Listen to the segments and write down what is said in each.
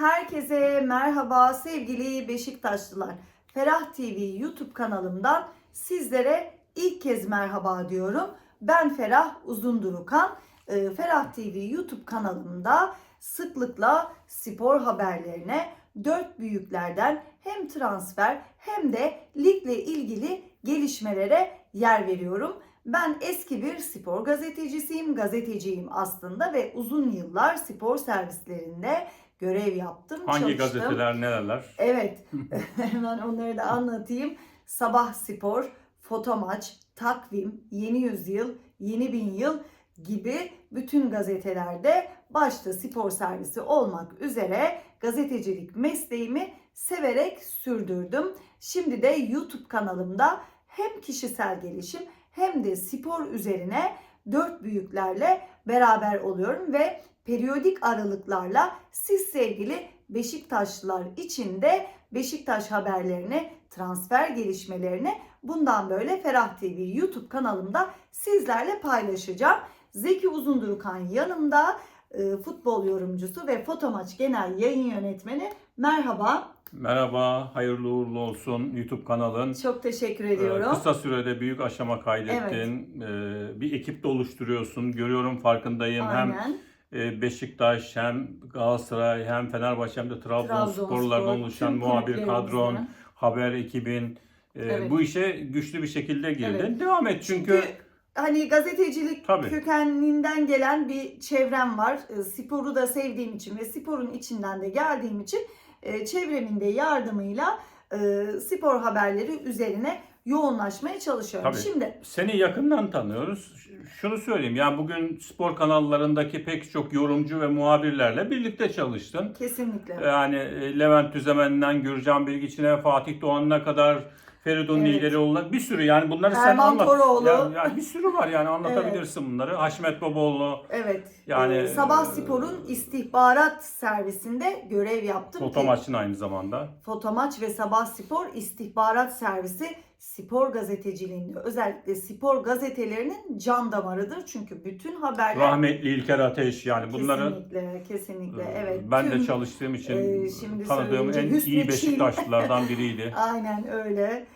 Herkese merhaba sevgili Beşiktaşlılar. Ferah TV YouTube kanalımdan sizlere ilk kez merhaba diyorum. Ben Ferah Uzundurukan. Ee, Ferah TV YouTube kanalımda sıklıkla spor haberlerine dört büyüklerden hem transfer hem de ligle ilgili gelişmelere yer veriyorum. Ben eski bir spor gazetecisiyim, gazeteciyim aslında ve uzun yıllar spor servislerinde görev yaptım, Hangi çalıştım. gazeteler nereler? Evet, hemen onları da anlatayım. Sabah Spor, Fotomaç, Takvim, Yeni Yüzyıl, Yeni Bin Yıl gibi bütün gazetelerde başta spor servisi olmak üzere gazetecilik mesleğimi severek sürdürdüm. Şimdi de YouTube kanalımda hem kişisel gelişim hem de spor üzerine dört büyüklerle beraber oluyorum ve periyodik aralıklarla siz sevgili Beşiktaşlılar için de Beşiktaş haberlerini, transfer gelişmelerini bundan böyle Ferah TV YouTube kanalımda sizlerle paylaşacağım. Zeki Uzundurukan yanımda e, futbol yorumcusu ve Fotomaç Genel Yayın Yönetmeni. Merhaba. Merhaba, hayırlı uğurlu olsun YouTube kanalın. Çok teşekkür Ee, ediyorum. Kısa sürede büyük aşama kaydettin. Ee, Bir ekip de oluşturuyorsun. Görüyorum farkındayım. Hem Aynen. e, Beşiktaş hem Galatasaray hem Fenerbahçe hem de Trabzonsporlardan Trabzonspor, oluşan muhabir kadron, haber ekibin e, Evet. bu işe güçlü bir şekilde girdin. Evet. Devam et çünkü, Çünkü hani gazetecilik Tabii. kökeninden gelen bir çevrem var. E, Sporu da sevdiğim için ve sporun içinden de geldiğim için e, çevremin de yardımıyla e, spor haberleri üzerine yoğunlaşmaya çalışıyorum. Tabii. Şimdi Seni yakından tanıyoruz. Şunu söyleyeyim. Yani bugün spor kanallarındaki pek çok yorumcu ve muhabirlerle birlikte çalıştın. kesinlikle Yani e, Levent Düzemen'den Gürcan Bilgiç'ine, Fatih Doğan'ına kadar Feridun Evet. Niğderioğlu'na bir sürü yani bunları sen Erman anlat. Toroğlu. Yani, yani bir sürü var yani anlatabilirsin bunları. Haşmet Babaoğlu, evet. Yani, E, Sabah Spor'un istihbarat servisinde görev yaptım. foto ki- maçın aynı zamanda. Fotomaç ve Sabah Spor istihbarat servisi spor gazeteciliğinde özellikle spor gazetelerinin can damarıdır. Çünkü bütün haberler Rahmetli İlker Ateş yani bunları kesinlikle kesinlikle e, evet. ben de Tüm- çalıştığım için e, şimdi tanıdığım en Hüsnü iyi. Beşiktaşlılardan biriydi. Aynen öyle.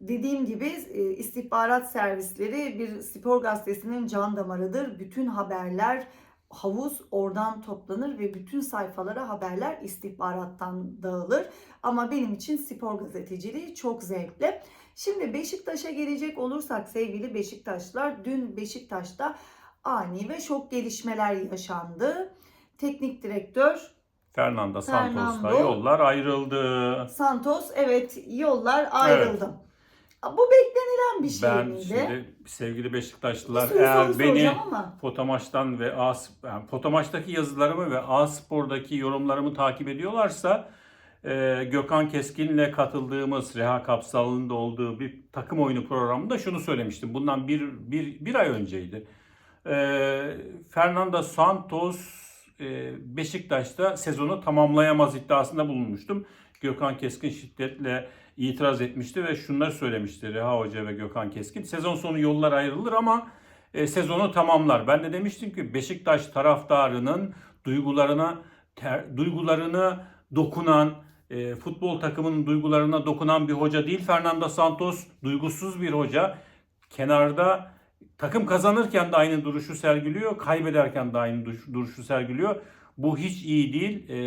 Dediğim gibi e, istihbarat servisleri bir spor gazetesinin can damarıdır. Bütün haberler havuz oradan toplanır ve bütün sayfalara haberler istihbarattan dağılır. Ama benim için spor gazeteciliği çok zevkli. Şimdi Beşiktaş'a gelecek olursak sevgili Beşiktaşlar dün Beşiktaş'ta ani ve şok gelişmeler yaşandı. Teknik direktör Fernando Santos'la Fernando. yollar ayrıldı. Santos evet yollar ayrıldı. Bu beklenilen bir şey Ben miydi? şimdi sevgili bir Beşiktaşlılar sürü soru eğer beni soracağım ama. Ve A, yani Fotomaç'taki yazılarımı ve A Spor'daki yorumlarımı takip ediyorlarsa e, Gökhan Keskin'le katıldığımız Reha Kapsal'ın da olduğu bir takım oyunu programında şunu söylemiştim. Bundan bir, bir, bir ay önceydi. E, Fernando Santos Beşiktaş'ta sezonu tamamlayamaz iddiasında bulunmuştum. Gökhan Keskin şiddetle itiraz etmişti ve şunları söylemişti Reha Hoca ve Gökhan Keskin. Sezon sonu yollar ayrılır ama e, sezonu tamamlar. Ben de demiştim ki Beşiktaş taraftarının duygularına ter- duygularını dokunan e, futbol takımının duygularına dokunan bir hoca değil. Fernando Santos duygusuz bir hoca. Kenarda takım kazanırken de aynı duruşu sergiliyor, kaybederken de aynı duruş- duruşu sergiliyor. Bu hiç iyi değil. E,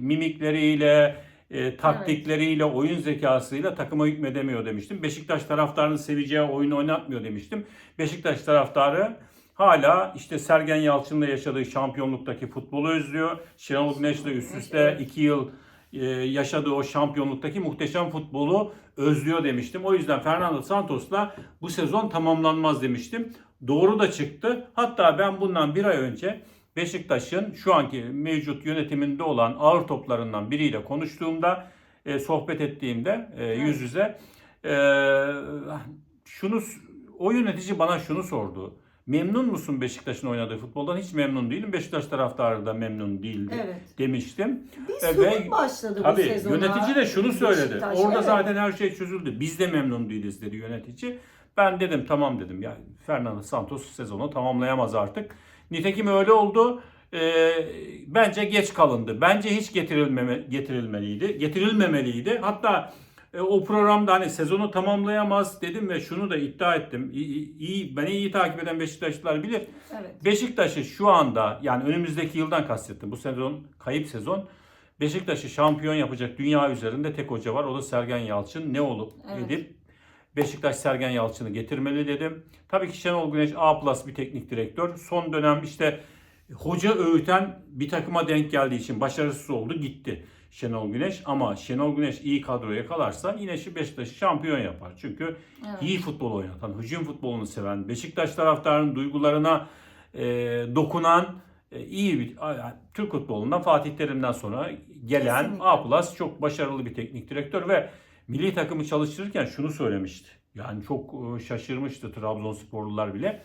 mimikleriyle, e, taktikleriyle, oyun zekasıyla takıma hükmedemiyor demiştim. Beşiktaş taraftarının seveceği oyunu oynatmıyor demiştim. Beşiktaş taraftarı hala işte Sergen Yalçın'la yaşadığı şampiyonluktaki futbolu özlüyor. Şenol Güneş'le üst üste iki yıl yaşadığı o şampiyonluktaki muhteşem futbolu özlüyor demiştim. O yüzden Fernando Santos'la bu sezon tamamlanmaz demiştim. Doğru da çıktı. Hatta ben bundan bir ay önce Beşiktaş'ın şu anki mevcut yönetiminde olan ağır toplarından biriyle konuştuğumda, e, sohbet ettiğimde e, yüz yüze e, şunu o yönetici bana şunu sordu. Memnun musun Beşiktaş'ın oynadığı futboldan? Hiç memnun değilim. Beşiktaş taraftarı da memnun değildi Evet. demiştim. Bir E, sorun ve- başladı bu Tabii sezona. yönetici de şunu söyledi. Beşiktaş. Orada Evet. zaten her şey çözüldü. Biz de memnun değiliz dedi yönetici. Ben dedim tamam dedim. Ya Fernando Santos sezonu tamamlayamaz artık. Nitekim öyle oldu. e, bence geç kalındı. Bence hiç getirilmeme, getirilmeliydi. Getirilmemeliydi. Hatta e, o programda hani sezonu tamamlayamaz dedim ve şunu da iddia ettim. İyi, iyi beni iyi takip eden Beşiktaşlılar bilir. Evet. Beşiktaş'ı şu anda yani önümüzdeki yıldan kastettim. Bu sezon kayıp sezon. Beşiktaş'ı şampiyon yapacak dünya üzerinde tek hoca var. O da Sergen Yalçın. Ne olup Evet. edip Beşiktaş Sergen Yalçın'ı getirmeli dedim. Tabii ki Şenol Güneş A plus bir teknik direktör. Son dönem işte hoca öğüten bir takıma denk geldiği için başarısız oldu gitti Şenol Güneş. Ama Şenol Güneş iyi kadro yakalarsa yine şu Beşiktaş'ı şampiyon yapar. Çünkü Evet. iyi futbol oynatan, hücum futbolunu seven, Beşiktaş taraftarının duygularına e, dokunan e, iyi bir yani Türk futbolundan Fatih Terim'den sonra gelen Kesinlikle. A plus çok başarılı bir teknik direktör ve milli takımı çalıştırırken şunu söylemişti. Yani çok e, şaşırmıştı Trabzonsporlular bile.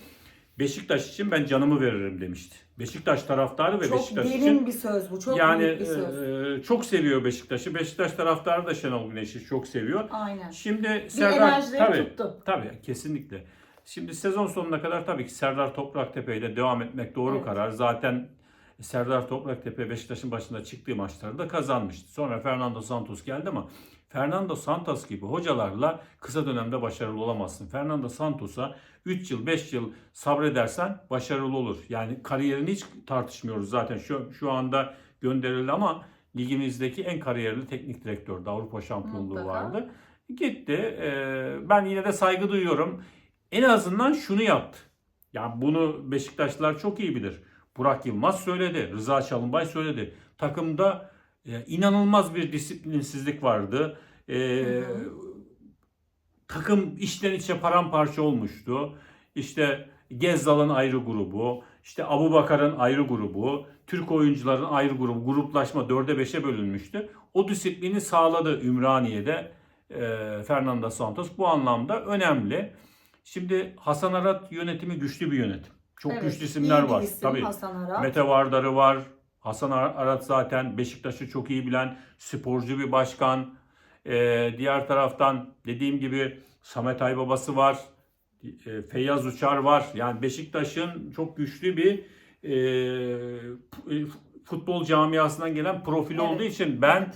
Beşiktaş için ben canımı veririm demişti. Beşiktaş taraftarı ve Çok Beşiktaş derin için bir söz bu. Çok yani büyük bir söz. e, çok seviyor Beşiktaş'ı. Beşiktaş taraftarı da Şenol Güneş'i çok seviyor. Aynen. Şimdi Bir Serdar tabii, tuttu. tabii kesinlikle. Şimdi sezon sonuna kadar tabii ki Serdar Topraktepe ile devam etmek doğru Evet. karar. Zaten Serdar Topraktepe Beşiktaş'ın başında çıktığı maçları da kazanmıştı. Sonra Fernando Santos geldi ama Fernando Santos gibi hocalarla kısa dönemde başarılı olamazsın. Fernando Santos'a 3 yıl 5 yıl sabredersen başarılı olur. Yani kariyerini hiç tartışmıyoruz zaten. Şu, şu anda gönderildi ama ligimizdeki en kariyerli teknik direktördü. Avrupa şampiyonluğu Mutlaka. vardı. Gitti. Ee, ben yine de saygı duyuyorum. En azından şunu yaptı. Yani bunu Beşiktaşlılar çok iyi bilir. Burak Yılmaz söyledi. Rıza Çalınbay söyledi. Takımda e, inanılmaz bir disiplinsizlik vardı. E, Hı takım içten içe paramparça olmuştu. İşte Gezzal'ın ayrı grubu, işte Abu Bakar'ın ayrı grubu, Türk oyuncuların ayrı grubu, gruplaşma 4'e 5'e bölünmüştü. O disiplini sağladı Ümraniye'de e, Fernando Santos. Bu anlamda önemli. Şimdi Hasan Arat yönetimi güçlü bir yönetim. Çok Evet, güçlü isimler var. isim Tabii. Hasan Arat. Mete Vardar'ı var. Hasan Ar- Arat zaten Beşiktaş'ı çok iyi bilen sporcu bir başkan. Ee, diğer taraftan dediğim gibi Samet Aybabası var. Ee, Feyyaz Uçar var. Yani Beşiktaş'ın çok güçlü bir e, e, futbol camiasından gelen profili Evet. olduğu için ben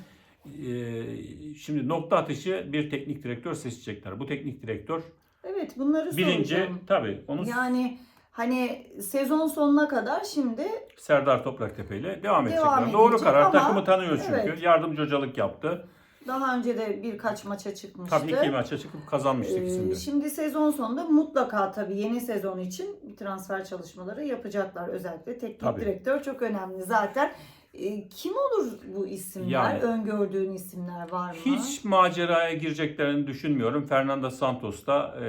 e, şimdi nokta atışı bir teknik direktör seçecekler. Bu teknik direktör Evet bunları birinci soracağım. tabii onu Yani hani sezon sonuna kadar şimdi Serdar Topraktepe ile devam edecekler. Devam Doğru edecek karar. ama- Takımı tanıyor çünkü. Evet. Yardımcı hocalık yaptı. daha önce de birkaç maça çıkmıştı. Tabii iki maça çıkıp kazanmıştı Ee, ikisini de. şimdi sezon sonunda mutlaka tabii yeni sezon için transfer çalışmaları yapacaklar. Özellikle teknik Tabii. direktör çok önemli zaten. Ee, kim olur bu isimler? Yani- Öngördüğün isimler var mı? Hiç maceraya gireceklerini düşünmüyorum. Fernando Santos da e,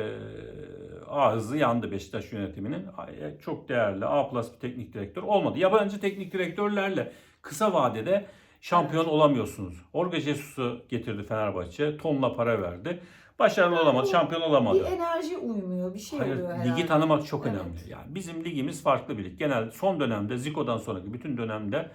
ağzı yandı Beşiktaş yönetiminin. E, Çok değerli A plus bir teknik direktör olmadı. Yabancı teknik direktörlerle kısa vadede şampiyon olamıyorsunuz. Jorge Jesus'u getirdi Fenerbahçe. Tonla para verdi. Başarılı Yani olamadı. Şampiyon olamadı. Bir enerji uymuyor, bir şey Hayır, oluyor herhalde. ligi tanımak çok Evet. önemli. Yani bizim ligimiz farklı bir lig. Genel son dönemde Zico'dan sonraki bütün dönemde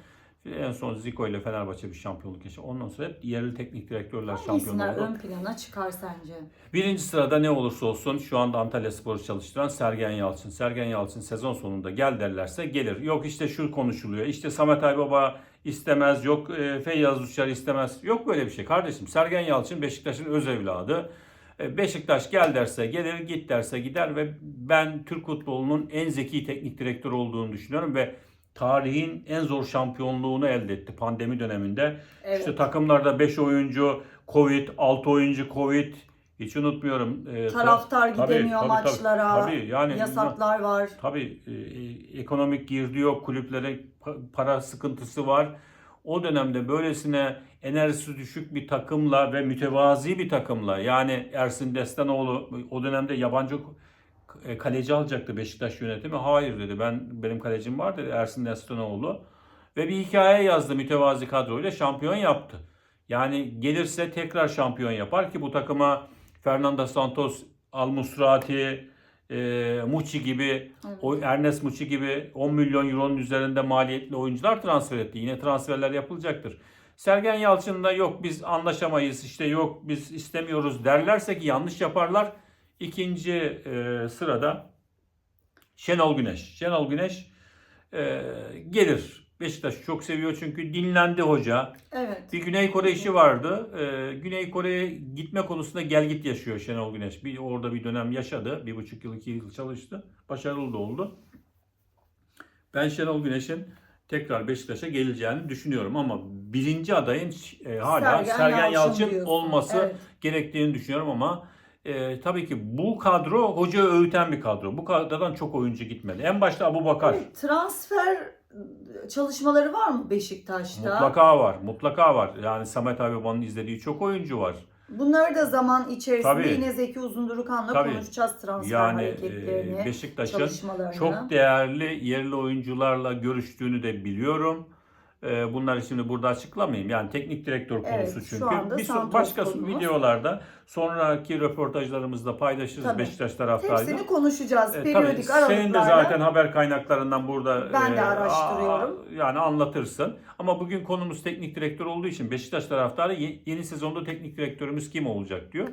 en son Zico ile Fenerbahçe bir şampiyonluk yaşadı. Ondan sonra hep yerli teknik direktörler şampiyon oldu. ön plana çıkar sence? Birinci sırada ne olursa olsun şu anda Antalya Spor'u çalıştıran Sergen Yalçın. Sergen Yalçın sezon sonunda gel derlerse gelir. Yok işte şu konuşuluyor. İşte Samet Aybaba istemez. Yok e, Feyyaz Uçar istemez. Yok böyle bir şey kardeşim. Sergen Yalçın Beşiktaş'ın öz evladı. E, Beşiktaş gel derse gelir, git derse gider ve ben Türk futbolunun en zeki teknik direktör olduğunu düşünüyorum ve tarihin en zor şampiyonluğunu elde etti pandemi döneminde. Evet. İşte takımlarda 5 oyuncu Covid, 6 oyuncu Covid. Hiç unutmuyorum. Ee, Taraftar tabii, gidemiyor tabii, maçlara. Tabii, yani Yasaklar var. Tabii e, e, ekonomik girdi yok, kulüplere pa- para sıkıntısı var. O dönemde böylesine enerjisi düşük bir takımla ve mütevazi bir takımla yani Ersin Destanoğlu o dönemde yabancı e, kaleci alacaktı Beşiktaş yönetimi. Hayır dedi ben benim kalecim var dedi Ersin Destanoğlu. Ve bir hikaye yazdı mütevazi kadroyla şampiyon yaptı. Yani gelirse tekrar şampiyon yapar ki bu takıma Fernando Santos, Al Musrati, e, Muçi gibi, Evet. o Ernest Muçi gibi 10 milyon euronun üzerinde maliyetli oyuncular transfer etti. Yine transferler yapılacaktır. Sergen Yalçın da yok biz anlaşamayız işte yok biz istemiyoruz derlerse ki yanlış yaparlar. İkinci e, sırada Şenol Güneş. Şenol Güneş e, gelir. Beşiktaş çok seviyor çünkü dinlendi hoca. Evet. Bir Güney Kore işi vardı. Ee, Güney Kore'ye gitme konusunda gel git yaşıyor Şenol Güneş. Bir, orada bir dönem yaşadı. Bir buçuk yıl, iki yıl çalıştı. Başarılı da oldu. Ben Şenol Güneş'in tekrar Beşiktaş'a geleceğini düşünüyorum ama birinci adayın e, hala Sergen, Yalçın, diyorsun. olması Evet. gerektiğini düşünüyorum ama e, tabii ki bu kadro hoca öğüten bir kadro. Bu kadrodan çok oyuncu gitmedi. En başta Abu Bakar. Transfer çalışmaları var mı Beşiktaş'ta? Mutlaka var. Mutlaka var. Yani Samet Aybaba'nın izlediği çok oyuncu var. Bunları da zaman içerisinde Tabii. yine Zeki Uzundurukan'la Tabii. konuşacağız transfer Yani hareketlerini, e, Beşiktaş'ın çalışmalarını. çok değerli yerli oyuncularla görüştüğünü de biliyorum. E, Bunları şimdi burada açıklamayayım. Yani teknik direktör Evet, konusu şu çünkü. anda Bir so- başka konumuz. videolarda sonraki röportajlarımızda paylaşırız Tabii. Beşiktaş taraftarıyla. Hepsini konuşacağız. E, Periyodik tabii, senin de aralıklarla. zaten haber kaynaklarından burada Ben de e, araştırıyorum. a- yani anlatırsın. Ama bugün konumuz teknik direktör olduğu için Beşiktaş taraftarı ye- yeni sezonda teknik direktörümüz kim olacak diyor.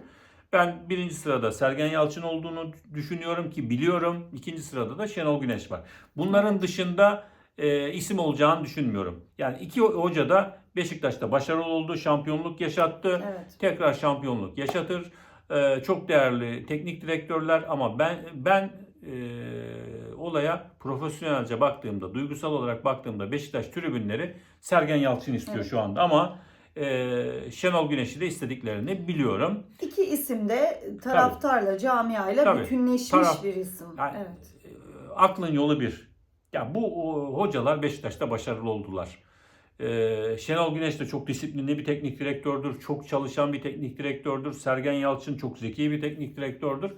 Ben birinci sırada Sergen Yalçın olduğunu düşünüyorum ki biliyorum. İkinci sırada da Şenol Güneş var. Bunların dışında e, isim olacağını düşünmüyorum. Yani iki hoca da Beşiktaş'ta başarılı oldu, şampiyonluk yaşattı Evet. tekrar şampiyonluk yaşatır. Ee, çok değerli teknik direktörler ama ben ben e, olaya profesyonelce baktığımda, duygusal olarak baktığımda Beşiktaş tribünleri Sergen Yalçın istiyor Evet. şu anda ama e, Şenol Güneş'i de istediklerini biliyorum. İki isim de taraftarla, camiayla Tabii. bütünleşmiş Taraf- bir isim. Yani, Evet. e, aklın yolu bir. Ya bu hocalar Beşiktaş'ta başarılı oldular. Ee, Şenol Güneş de çok disiplinli bir teknik direktördür. Çok çalışan bir teknik direktördür. Sergen Yalçın çok zeki bir teknik direktördür.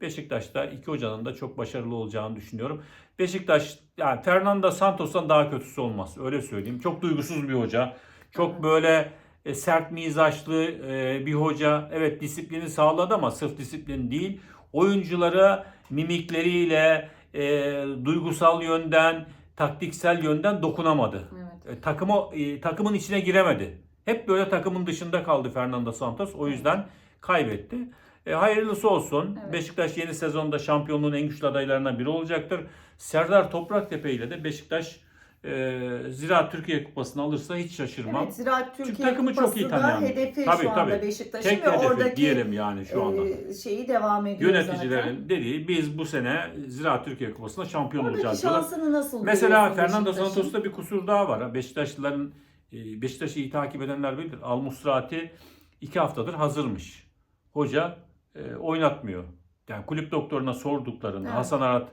Beşiktaş'ta iki hocanın da çok başarılı olacağını düşünüyorum. Beşiktaş yani Fernando Santos'tan daha kötüsü olmaz. Öyle söyleyeyim. Çok duygusuz bir hoca. Çok böyle e, sert mizaçlı e, bir hoca. Evet disiplini sağladı ama sırf disiplin değil. Oyunculara mimikleriyle, e, duygusal yönden, taktiksel yönden dokunamadı. Evet. E, takımı e, takımın içine giremedi. Hep böyle takımın dışında kaldı Fernando Santos. O yüzden kaybetti. E, hayırlısı olsun. Evet. Beşiktaş yeni sezonda şampiyonluğun en güçlü adaylarından biri olacaktır. Serdar Topraktepe ile de Beşiktaş e, Ziraat Türkiye Kupası'nı alırsa hiç şaşırmam. Evet, Ziraat Çünkü Türkiye takımı çok iyi Kupası tanıyan hedefi Tabii, şu anda tabii. Beşiktaş'ın Tek ve hedefi oradaki diyelim yani şu anda. e, şeyi devam ediyor zaten. Yöneticilerin dediği biz bu sene Ziraat Türkiye Kupası'nda şampiyon Oradaki olacağız diyorlar. şansını nasıl Mesela Fernando? Santos'ta bir kusur daha var. Beşiktaşlıların e, Beşiktaş'ı iyi takip edenler bilir. Al Musrati iki haftadır hazırmış. Hoca e, oynatmıyor. Yani kulüp doktoruna sorduklarında Evet. Hasan Arat,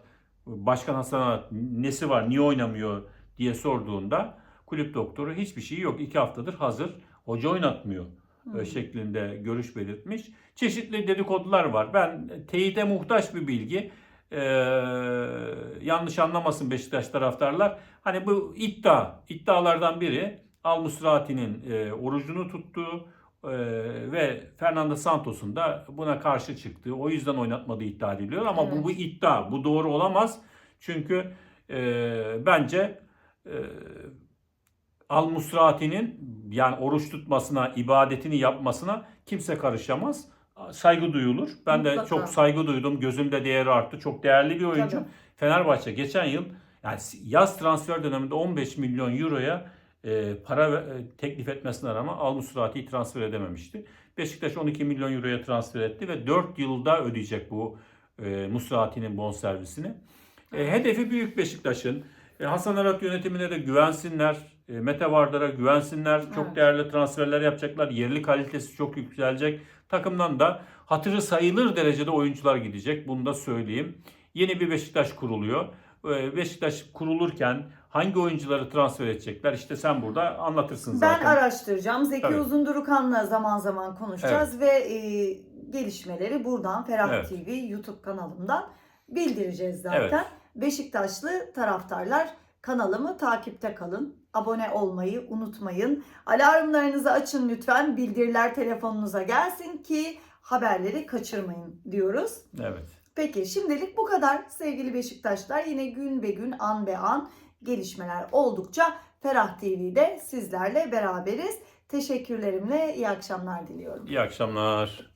Başkan Hasan Arat nesi var, niye oynamıyor diye sorduğunda kulüp doktoru hiçbir şey yok. iki haftadır hazır. Hoca oynatmıyor e, Hı. şeklinde görüş belirtmiş. Çeşitli dedikodular var. Ben teyide muhtaç bir bilgi. Ee, yanlış anlamasın Beşiktaş taraftarlar. Hani bu iddia, iddialardan biri Al Musrati'nin e, orucunu tuttuğu e, ve Fernando Santos'un da buna karşı çıktığı, o yüzden oynatmadığı iddia ediliyor. Ama Evet. bu bu iddia, bu doğru olamaz. Çünkü e, bence e, Al Musrati'nin yani oruç tutmasına, ibadetini yapmasına kimse karışamaz. Saygı duyulur. Ben de Mutlaka. çok saygı duydum. Gözümde değeri arttı. Çok değerli bir oyuncu. Tabii. Fenerbahçe geçen yıl yani yaz transfer döneminde 15 milyon euroya e, para e, teklif etmesine rağmen Al Musrati'yi transfer edememişti. Beşiktaş 12 milyon euroya transfer etti ve 4 yılda ödeyecek bu e, Musrati'nin bonservisini. E, hedefi büyük Beşiktaş'ın. E, Hasan Arat yönetimine de güvensinler. E, Mete Vardar'a güvensinler. Çok Evet. değerli transferler yapacaklar. Yerli kalitesi çok yükselecek. Takımdan da hatırı sayılır derecede oyuncular gidecek. Bunu da söyleyeyim. Yeni bir Beşiktaş kuruluyor. E, Beşiktaş kurulurken hangi oyuncuları transfer edecekler? İşte sen burada anlatırsın Ben zaten. araştıracağım. Zeki Tabii. Uzundurukan'la zaman zaman konuşacağız ve e, gelişmeleri buradan Ferah Evet. TV YouTube kanalımdan bildireceğiz zaten. Evet. Beşiktaşlı taraftarlar kanalımı takipte kalın. Abone olmayı unutmayın. Alarmlarınızı açın lütfen. Bildiriler telefonunuza gelsin ki haberleri kaçırmayın diyoruz. Evet. Peki şimdilik bu kadar sevgili Beşiktaşlar. Yine gün be gün an be an gelişmeler oldukça Ferah TV'de sizlerle beraberiz. Teşekkürlerimle iyi akşamlar diliyorum. İyi akşamlar.